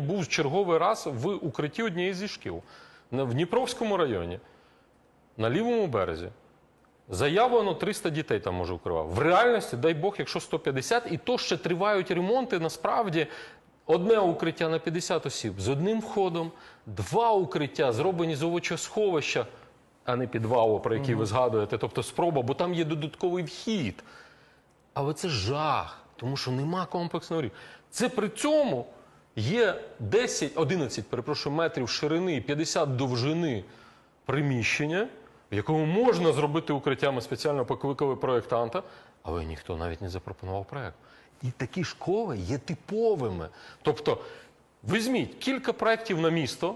був черговий раз в укритті однієї зі шкіл в Дніпровському районі, на лівому березі. Заявлено 300 дітей там може укривав. В реальності, дай Бог, якщо 150, і то ще тривають ремонти. Насправді одне укриття на 50 осіб з одним входом, два укриття зроблені з овочосховища, а не підвалу, про який ви згадуєте. Тобто спроба, бо там є додатковий вхід. Але це жах, тому що нема комплексного рівня. Це при цьому є 10, 11, перепрошую, метрів ширини і 50 довжини приміщення, в якому можна зробити укриття. Ми спеціально покликали проєктанта, але ніхто навіть не запропонував проєкт. І такі школи є типовими. Тобто, візьміть кілька проєктів на місто.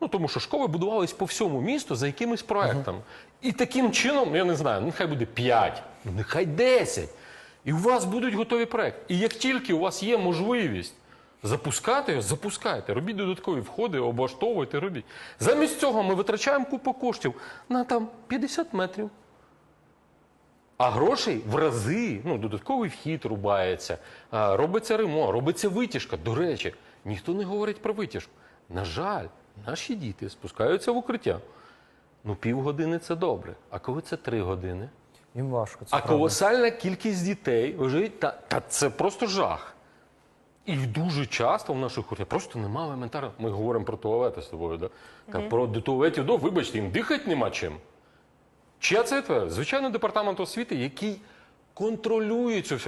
Ну, тому що школи будувались по всьому місту за якимись проектами. І таким чином, я не знаю, нехай буде 5, нехай 10. І у вас будуть готові проекти. І як тільки у вас є можливість запускати його, запускайте, робіть додаткові входи, облаштовуйте, робіть. Замість цього ми витрачаємо купу коштів на там 50 метрів. А грошей в рази, ну, додатковий вхід рубається, робиться ремонт, робиться витяжка. До речі, ніхто не говорить про витяжку. На жаль, наші діти спускаються в укриття. Ну, півгодини це добре. А коли це три години? Їм важко. Це А правда. колосальна кількість дітей лежить, та, та це просто жах. І дуже часто в наших укриттях просто немає елементарно. Ми говоримо про туалети з тобою, да? Та Про до туалетів, ну, вибачте, їм дихати нема чим. Чия це? Звичайно, департамент освіти, який контролює цю всю.